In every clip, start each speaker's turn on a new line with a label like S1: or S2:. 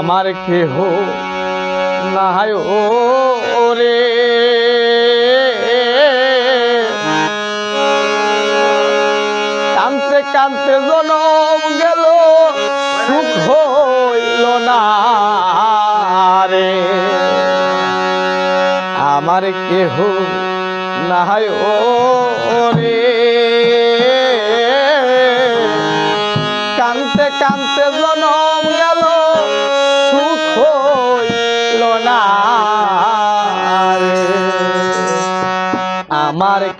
S1: আমার কেহ নাই ও রে। কানতে কানতে জনম গেল, সুখ হইল না রে। আমার কেহ নাই ও রে। কানতে কানতে জনম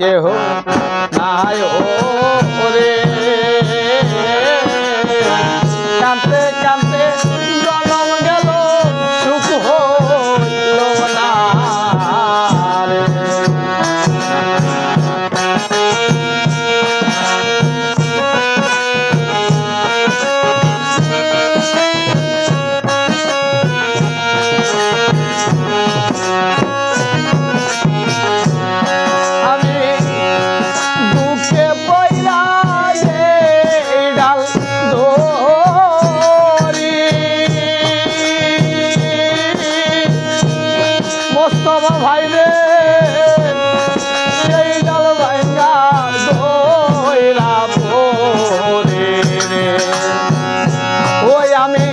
S1: আমার কেহ নাই মোস্তফা ভাই রে, সেই ডাল ভরে ওই আমি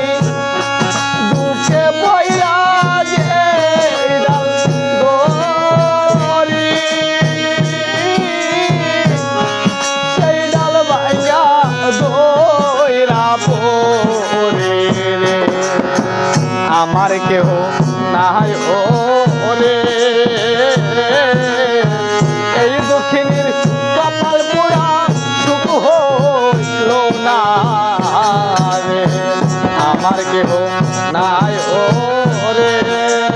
S1: দুঃখে পয়লা যে ডাল ধরি সেই ডাল ভাইয়া দইরা পরে রে। আমার কেহ নাই ও রে এই দক্ষিণীর কপাল আমার কেহ নাই ও রে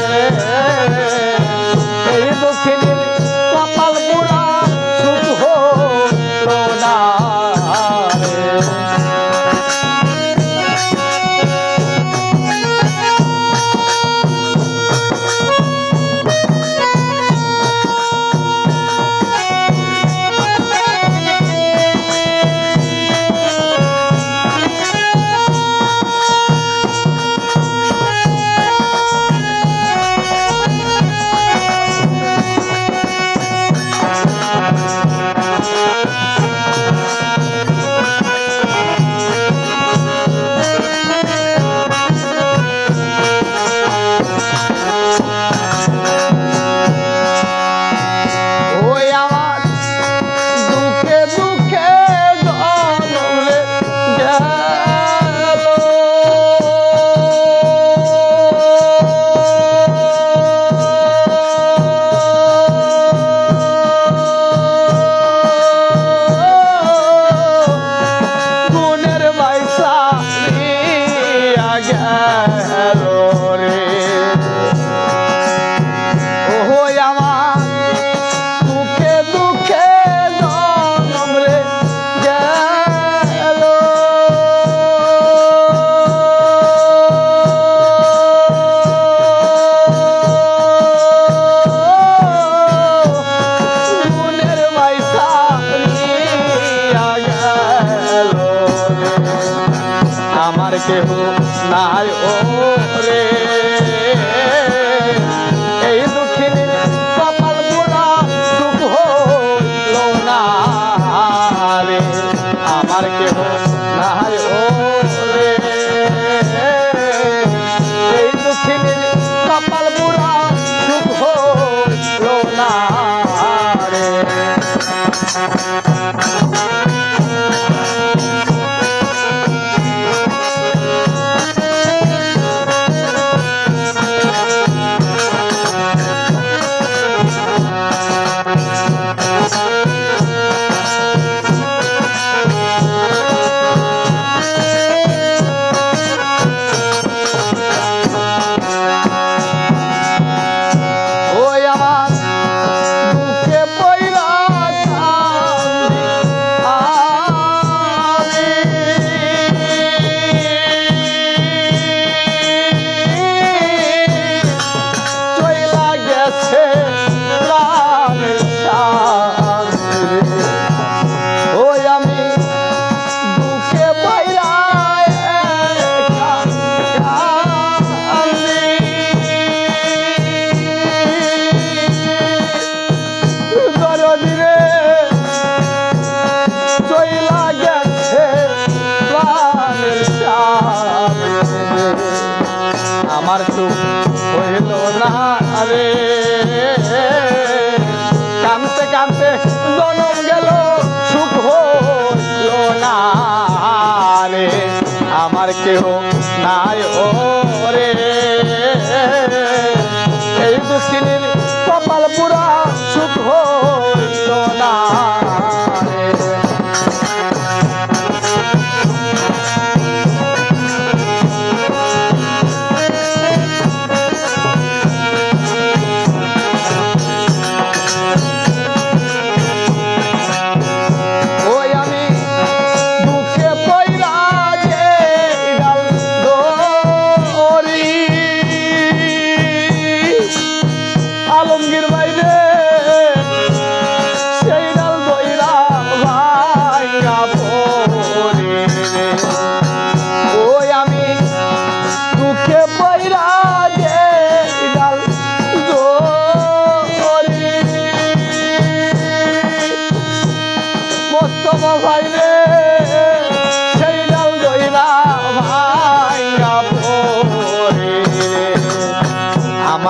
S1: কেহ নাই ও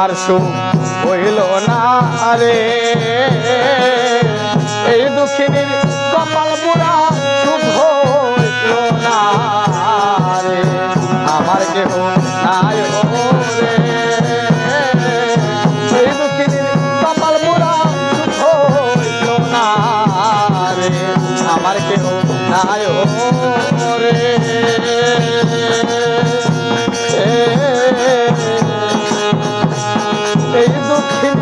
S1: আমার সুখ হইল না আরে। এই দুঃখিনীর কপাল পুরা দক্ষিণ